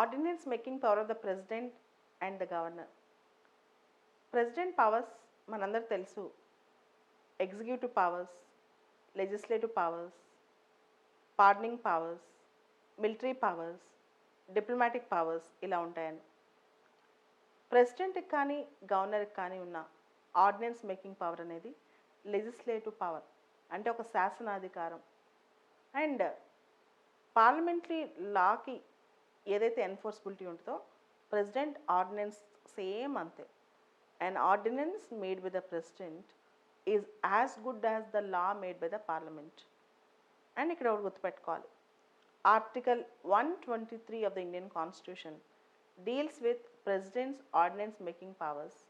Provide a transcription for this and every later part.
Ordinance making power of the president and the governor. President powers మనందరూ తెలుసు. Executive powers legislative powers pardoning powers military powers diplomatic powers ఇలా ఉంటాయని. ప్రెసిడెంట్కి కానీ గవర్నర్కి కానీ ఉన్న ఆర్డినెన్స్ మేకింగ్ పవర్ అనేది లెజిస్లేటివ్ పవర్ అంటే ఒక శాసనాధికారం. అండ్ పార్లమెంటరీ లాకి ఏదైతే ఎన్ఫోర్స్బిలిటీ ఉంటుందో ప్రెసిడెంట్ ఆర్డినెన్స్ సేమ్ అంతే. And ordinance made by the president is as good as the law made by the parliament and ఇక్కడ ఒకటి గుర్తుపెట్టుకోవాలి. Article one twenty three of the Indian constitution deals with president's ordinance making powers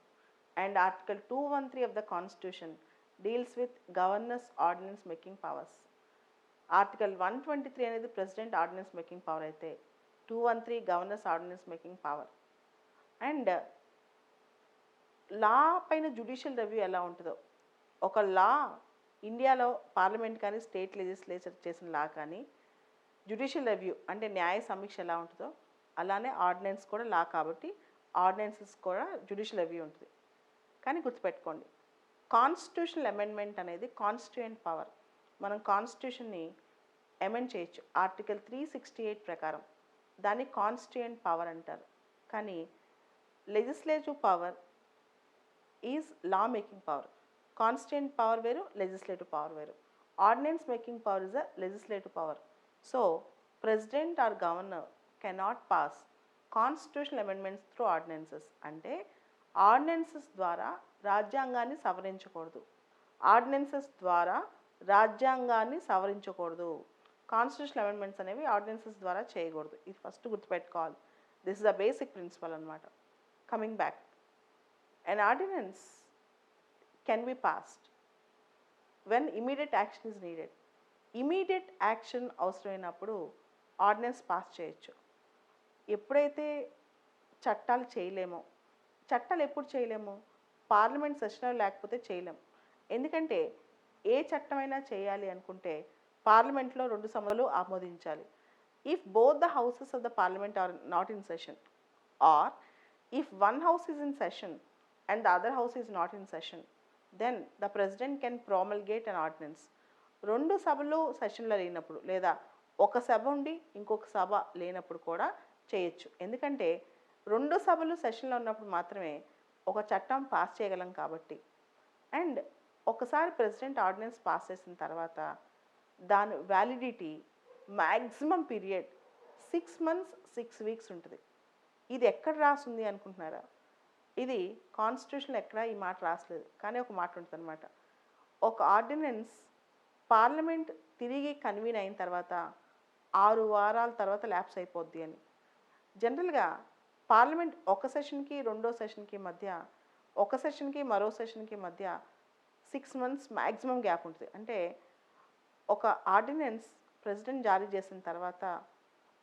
and article two one three of the constitution deals with governor's ordinance making powers article one twenty three అనేది president ordinance making power అయితే two one three governor's ordinance making power and law పైన judicial review ఎలా ఉంటుందో ఒక లా ఇండియాలో parliament కానీ state legislature చేసిన లా కానీ జుడిషియల్ రివ్యూ అంటే న్యాయ సమీక్ష ఎలా ఉంటుందో అలానే ఆర్డినెన్స్ కూడా లా కాబట్టి ఆర్డినెన్సెస్ కూడా జుడిషియల్ రివ్యూ ఉంటుంది. కానీ గుర్తుపెట్టుకోండి కాన్స్టిట్యూషనల్ అమెండ్మెంట్ అనేది కాన్స్టిట్యూయెంట్ పవర్ మనం కాన్స్టిట్యూషన్ని అమెండ్ చేయొచ్చు. ఆర్టికల్ త్రీ సిక్స్టీ ఎయిట్ ప్రకారం. దాన్ని కాన్స్టిట్యూయెంట్ పవర్ అంటారు. కానీ legislative power is law making power. Constituent power వేరు లెజిస్లేటివ్ పవర్ వేరు. Ordinance making power is a legislative power. So president or governor cannot pass constitutional amendments through ordinances. అంటే ordinances ద్వారా రాజ్యాంగాన్ని సవరించకూడదు. ఆర్డినెన్సెస్ ద్వారా రాజ్యాంగాన్ని సవరించకూడదు. కాన్స్టిట్యూషన్ అమెండ్మెంట్స్ అనేవి ఆర్డినెన్సెస్ ద్వారా చేయకూడదు. ఇది ఫస్ట్ గుర్తుపెట్టుకోవాలి. This is the basic principle అనమాట coming back an ordinance can be passed when immediate action is needed immediate action అవసరమైనప్పుడు ఆర్డినెన్స్ పాస్ చేయొచ్చు. ఎప్పుడైతే చట్టాలు చేయలేమో చట్టాలు ఎప్పుడు చేయలేము పార్లమెంట్ సెషన్లో లేకపోతే చేయలేము ఎందుకంటే ఏ చట్టమైనా చేయాలి అనుకుంటే పార్లమెంట్లో రెండు సభలు ఆమోదించాలి. If both the houses of the parliament are not in session or if one house is in session and the other house is not in session then the president can promulgate an ordinance రెండు సభలు సెషన్లో లేనప్పుడు లేదా ఒక సభ ఉండి ఇంకొక సభ లేనప్పుడు కూడా చేయొచ్చు. ఎందుకంటే రెండు సభలు సెషన్లో ఉన్నప్పుడు మాత్రమే ఒక చట్టం పాస్ చేయగలం కాబట్టి. అండ్ ఒకసారి ప్రెసిడెంట్ ఆర్డినెన్స్ పాస్ చేసిన తర్వాత దాని validity maximum period six months six weeks ఉంటుంది. ఇది ఎక్కడ రాసింది అనుకుంటున్నారా? ఇది కాన్స్టిట్యూషన్ ఎక్కడ ఈ మాట రాసలేదు. కానీ ఒక మాట ఉంటుంది అనమాట ఒక ఆర్డినెన్స్ పార్లమెంట్ తిరిగి కన్వీన్ అయిన తర్వాత ఆరు వారాల తర్వాత ల్యాప్స్ అయిపోద్ది అని. జనరల్గా పార్లమెంట్ ఒక సెషన్కి రెండో సెషన్కి మధ్య ఒక సెషన్కి మరో సెషన్కి మధ్య సిక్స్ మంత్స్ మ్యాక్సిమం గ్యాప్ ఉంటుంది. అంటే ఒక ఆర్డినెన్స్ ప్రెసిడెంట్ జారీ చేసిన తర్వాత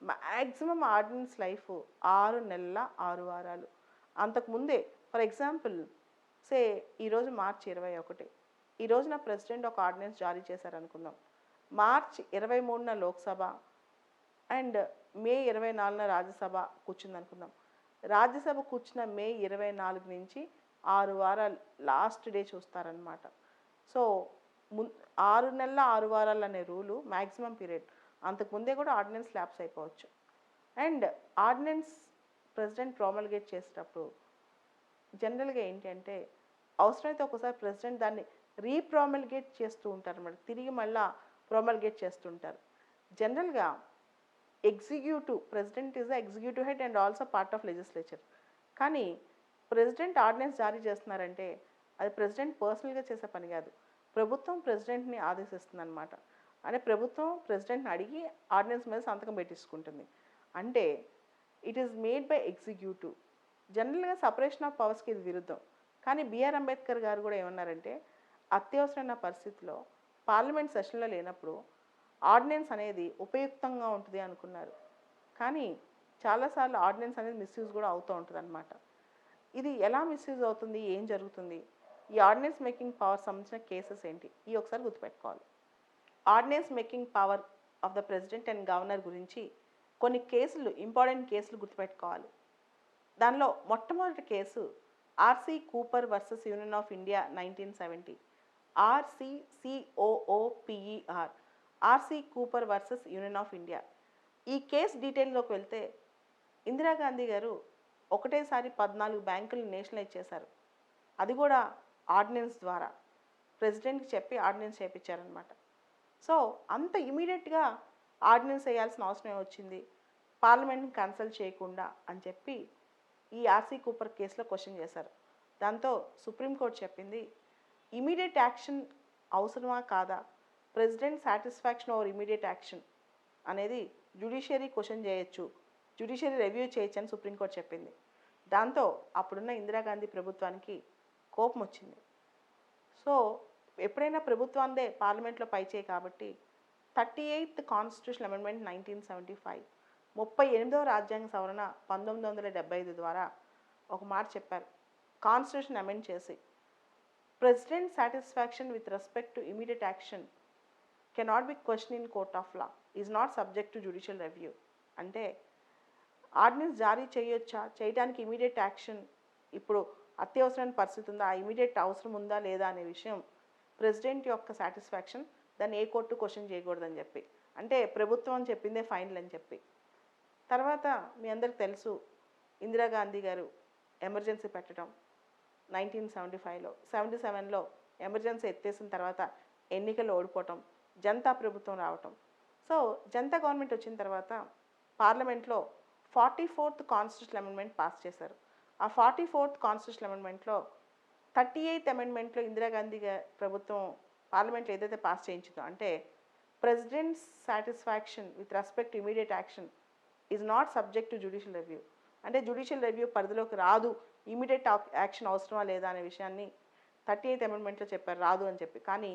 మ్యాక్సిమం ఆర్డినెన్స్ లైఫ్ ఆరు నెలల ఆరు వారాలు. అంతకుముందే ఫర్ ఎగ్జాంపుల్ సే ఈరోజు మార్చి ఇరవై ఒకటి. ఈ రోజున ప్రెసిడెంట్ ఒక ఆర్డినెన్స్ జారీ చేశారనుకుందాం. మార్చ్ ఇరవై మూడున లోక్సభ అండ్ మే ఇరవై నాలుగున రాజ్యసభ కూర్చుంది అనుకుందాం రాజ్యసభ కూర్చున్న మే ఇరవై నాలుగు నుంచి ఆరు వారాలు లాస్ట్ డే చూస్తారనమాట సో ఆరు నెలల ఆరు వారాలు అనే రూలు మ్యాక్సిమం పీరియడ్ అంతకుముందే కూడా ఆర్డినెన్స్ ల్యాప్స్ అయిపోవచ్చు. అండ్ ఆర్డినెన్స్ ప్రెసిడెంట్ ప్రామల్గేట్ చేసేటప్పుడు జనరల్గా ఏంటంటే అవసరమైతే ఒకసారి ప్రెసిడెంట్ దాన్ని రీప్రామల్గేట్ చేస్తూ ఉంటారు అనమాట తిరిగి మళ్ళా ప్రామల్గేట్ చేస్తుంటారు జనరల్గా executive president is the executive head and also part of legislature కానీ ప్రెసిడెంట్ ఆర్డినెన్స్ జారీ చేస్తున్నారంటే అది ప్రెసిడెంట్ పర్సనల్గా చేసే పని కాదు. ప్రభుత్వం ప్రెసిడెంట్ని ఆదేశిస్తుంది అనమాట అంటే ప్రభుత్వం ప్రెసిడెంట్ని అడిగి ఆర్డినెన్స్ మీద సంతకం పెట్టించుకుంటుంది. అంటే it is made by executive జనరల్గా సపరేషన్ ఆఫ్ పవర్స్కి ఇది విరుద్ధం. కానీ బిఆర్ అంబేద్కర్ గారు కూడా ఏమన్నారంటే అత్యవసరమైన పరిస్థితిలో పార్లమెంట్ సెషన్లో లేనప్పుడు ఆర్డినెన్స్ అనేది ఉపయుక్తంగా ఉంటుంది అనుకున్నారు. కానీ చాలాసార్లు ఆర్డినెన్స్ అనేది మిస్యూజ్ కూడా అవుతూ ఉంటుంది అనమాట ఇది ఎలా మిస్యూజ్ అవుతుంది? ఏం జరుగుతుంది? ఈ ఆర్డినెన్స్ మేకింగ్ పవర్ సంబంధించిన కేసెస్ ఏంటి? ఈ ఒకసారి గుర్తుపెట్టుకోవాలి. Ordinance making power of the president and governor గురించి కొన్ని కేసులు ఇంపార్టెంట్ కేసులు గుర్తుపెట్టుకోవాలి. దానిలో మొట్టమొదటి case RC Cooper versus union of India nineteen seventy ఆర్సిసిఓఓపిఈఆర్ RC Cooper versus union of India ఈ కేసు డీటెయిల్లోకి వెళ్తే ఇందిరాగాంధీ గారు ఒకటేసారి పద్నాలుగు బ్యాంకులు నేషనలైజ్ చేశారు. అది కూడా ఆర్డినెన్స్ ద్వారా ప్రెసిడెంట్కి చెప్పి ఆర్డినెన్స్ చేయించారనమాట సో అంత ఇమీడియట్గా ఆర్డినెన్స్ వేయాల్సిన అవసరం వచ్చింది పార్లమెంట్ని కన్సల్ట్ చేయకుండా అని చెప్పి ఈ ఆర్సీ కూపర్ కేసులో క్వశ్చన్ చేశారు. దాంతో సుప్రీంకోర్టు చెప్పింది ఇమీడియట్ యాక్షన్ అవసరమా కాదా? President satisfaction over immediate action అనేది జ్యుడిషియరీ క్వశ్చన్ చేయొచ్చు. జ్యుడిషియరీ రివ్యూ చేయొచ్చు అని సుప్రీంకోర్టు చెప్పింది. దాంతో అప్పుడున్న ఇందిరాగాంధీ ప్రభుత్వానికి కోపం వచ్చింది సో ఎప్పుడైనా ప్రభుత్వాందే పార్లమెంట్లో పైచేయి కాబట్టి thirty eighth constitution amendment nineteen seventy five ముప్పై ఎనిమిదవ రాజ్యాంగ సవరణ పంతొమ్మిది వందల డెబ్బై ఐదు ద్వారా ఒక మాట చెప్పారు. కాన్స్టిట్యూషన్ అమెండ్ చేసి president satisfaction with respect to immediate action cannot be question in court of law is not subject to judicial review. అంటే ఆర్డినెన్స్ జారీ చేయొచ్చా? చేయడానికి ఇమీడియట్ యాక్షన్ ఇప్పుడు అత్యవసరమైన పరిస్థితి ఉందా? ఆ ఇమీడియట్ అవసరం ఉందా లేదా అనే విషయం ప్రెసిడెంట్ యొక్క సాటిస్ఫాక్షన్ దాన్ని ఏ కోర్టు క్వశ్చన్ చేయకూడదని చెప్పి. అంటే ప్రభుత్వం అని చెప్పిందే ఫైనల్ అని చెప్పి. తర్వాత మీ అందరికి తెలుసు ఇందిరాగాంధీ గారు ఎమర్జెన్సీ పెట్టడం నైన్టీన్ సెవెంటీ ఫైవ్లో. సెవెంటీ సెవెన్లో ఎమర్జెన్సీ ఎత్తేసిన తర్వాత ఎన్నికలు ఓడిపోవటం జనతా ప్రభుత్వం రావటం. సో జనతా గవర్నమెంట్ వచ్చిన తర్వాత పార్లమెంట్లో forty fourth constitution amendment pass చేశారు. ఆ ఫార్టీ ఫోర్త్ కాన్స్టిట్యూషన్ అమెండ్మెంట్లో థర్టీ ఎయిత్ అమెండ్మెంట్లో ఇందిరాగాంధీ ప్రభుత్వం పార్లమెంట్లో ఏదైతే పాస్ చేయించిందో అంటే president's satisfaction with respect immediate action is not subject to judicial review. అంటే జ్యుడిషియల్ రివ్యూ పరిధిలోకి రాదు ఇమీడియట్ యాక్షన్ అవసరమా లేదా అనే విషయాన్ని థర్టీ ఎయిత్ అమెండ్మెంట్లో చెప్పారు రాదు అని చెప్పి. కానీ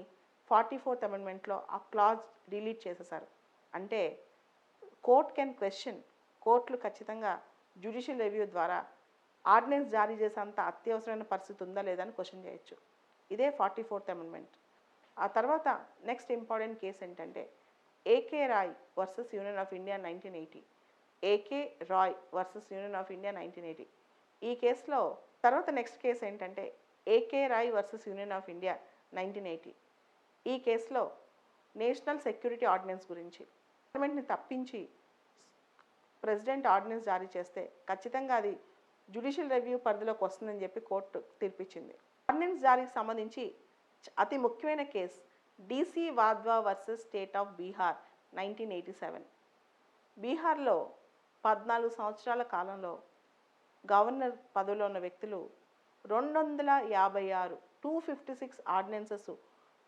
ఫార్టీ ఫోర్త్ అమెండ్మెంట్లో ఆ క్లాజ్ డిలీట్ చేసేసారు అంటే కోర్ట్ కెన్ క్వశ్చన్ కోర్టులు ఖచ్చితంగా జ్యుడిషియల్ రివ్యూ ద్వారా ఆర్డినెన్స్ జారీ చేసేంత అత్యవసరమైన పరిస్థితి ఉందా లేదా అని క్వశ్చన్ చేయొచ్చు. ఇదే ఫార్టీ ఫోర్త్ అమెండ్మెంట్. ఆ తర్వాత నెక్స్ట్ ఇంపార్టెంట్ కేసు ఏంటంటే AK Roy versus union of India nineteen eighty. AK Roy versus union of India nineteen eighty. ఈ కేసులో తర్వాత నెక్స్ట్ కేసు ఏంటంటే AK Roy versus union of India nineteen eighty. ఈ కేసులో national security ordinance గురించి గవర్నమెంట్ని తప్పించి ప్రెసిడెంట్ ఆర్డినెన్స్ జారీ చేస్తే ఖచ్చితంగా అది జ్యుడిషియల్ రివ్యూ పరిధిలోకి వస్తుందని చెప్పి కోర్టు తీర్పిచ్చింది. ఆర్డినెన్స్ జారీకి సంబంధించి అతి ముఖ్యమైన case DC Wadhwa versus state of Bihar nineteen eighty seven. బీహార్లో పద్నాలుగు సంవత్సరాల కాలంలో గవర్నర్ పదవిలో ఉన్న వ్యక్తులు రెండు వందల యాభై ఆరు two fifty six ordinances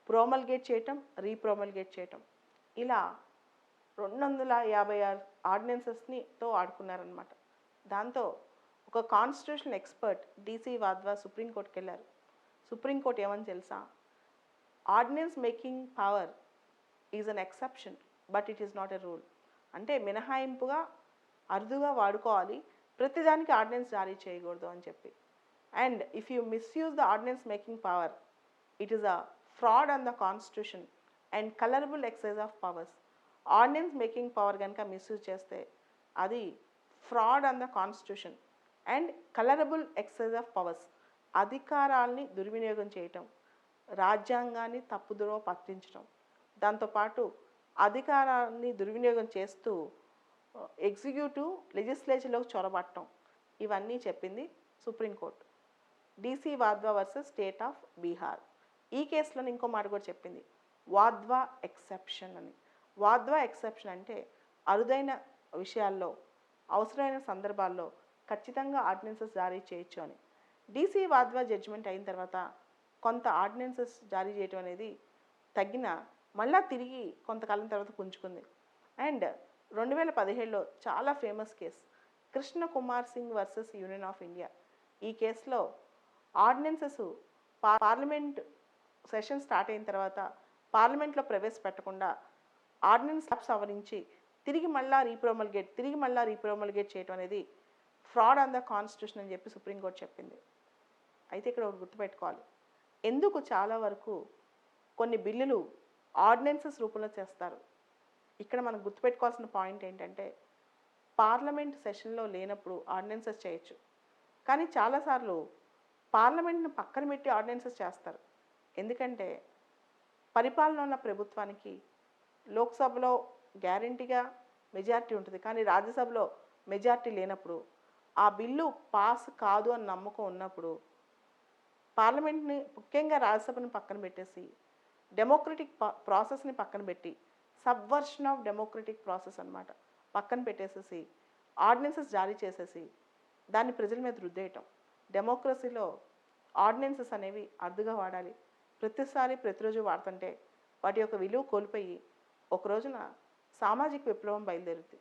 promulgate చేయటం రీప్రోమల్గేట్ చేయటం. ఇలా రెండు వందల యాభై ఆరు ఆర్డినెన్సెస్ని తో ఆడుకున్నారనమాట దాంతో ఒక కాన్స్టిట్యూషన్ ఎక్స్పర్ట్ డీసీ వాద్వా సుప్రీంకోర్టుకి వెళ్ళారు. సుప్రీంకోర్టు ఏమని తెలుసా? Ordinance making power is an exception but it is not a rule అంటే మినహాయింపుగా అరుదుగా వాడుకోవాలి ప్రతిదానికి ఆర్డినెన్స్ జారీ చేయకూడదు అని చెప్పి. And if you misuse the ordinance making power it is a fraud on the constitution and colourable exercise of powers ordinance making power కనుక మిస్యూజ్ చేస్తే అది fraud on the constitution and colourable exercise of powers అధికారాల్ని దుర్వినియోగం చేయటం రాజ్యాంగాన్ని తప్పుదోవ పట్టించడం దాంతోపాటు అధికారాన్ని దుర్వినియోగం చేస్తూ ఎగ్జిక్యూటివ్ లెజిస్లేచర్లోకి చొరబట్టడం. ఇవన్నీ చెప్పింది supreme court. DC Wadhwa versus state of Bihar. ఈ కేసులో ఇంకో మాట కూడా చెప్పింది. వాద్వా ఎక్సెప్షన్ అని. వాద్వా ఎక్సెప్షన్ అంటే అరుదైన విషయాల్లో అవసరమైన సందర్భాల్లో ఖచ్చితంగా ఆర్డినెన్సెస్ జారీ చేయొచ్చు అని. డీసీ వాద్వా జడ్జిమెంట్ అయిన తర్వాత కొంత ఆర్డినెన్సెస్ జారీ చేయటం అనేది తగ్గిన మళ్ళా తిరిగి కొంతకాలం తర్వాత పుంజుకుంది. అండ్ రెండు వేల పదిహేడులో చాలా famous case Krishna Kumar Singh versus union of India. ఈ కేసులో ఆర్డినెన్సెస్ పార్లమెంట్ సెషన్ స్టార్ట్ అయిన తర్వాత పార్లమెంట్లో ప్రవేశపెట్టకుండా ఆర్డినెన్స్ సవరించి తిరిగి మళ్ళా రీప్రోమల్గేట్ తిరిగి మళ్ళా రీప్రోమల్గేట్ చేయటం అనేది ఫ్రాడ్ ఆన్ ద కాన్స్టిట్యూషన్ అని చెప్పి సుప్రీంకోర్టు చెప్పింది. అయితే ఇక్కడ ఒకటి గుర్తుపెట్టుకోవాలి. ఎందుకు చాలా వరకు కొన్ని బిల్లులు ఆర్డినెన్సెస్ రూపంలో చేస్తారు? ఇక్కడ మనం గుర్తుపెట్టుకోవాల్సిన పాయింట్ ఏంటంటే పార్లమెంట్ సెషన్లో లేనప్పుడు ఆర్డినెన్సెస్ చేయొచ్చు. కానీ చాలాసార్లు పార్లమెంట్ను పక్కన పెట్టి ఆర్డినెన్సెస్ చేస్తారు. ఎందుకంటే పరిపాలన ఉన్న ప్రభుత్వానికి లోక్సభలో గ్యారంటీగా మెజారిటీ ఉంటుంది. కానీ రాజ్యసభలో మెజారిటీ లేనప్పుడు ఆ బిల్లు పాస్ కాదు అని నమ్మకం ఉన్నప్పుడు పార్లమెంట్ని ముఖ్యంగా రాజ్యసభని పక్కన పెట్టేసి డెమోక్రటిక్ ప్రాసెస్ని పక్కన పెట్టి సబ్వర్షన్ ఆఫ్ డెమోక్రటిక్ ప్రాసెస్ అన్నమాట పక్కన పెట్టేసేసి ఆర్డినెన్సెస్ జారీ చేసేసి దాన్ని ప్రజల మీద రుద్దేయటం. డెమోక్రసీలో ఆర్డినెన్సెస్ అనేవి అరుదుగా వాడాలి. ప్రతిసారి ప్రతిరోజు వాడుతుంటే వాటి యొక్క విలువ కోల్పోయి ఒక రోజున సామాజిక విప్లవం బయలుదేరుద్ది.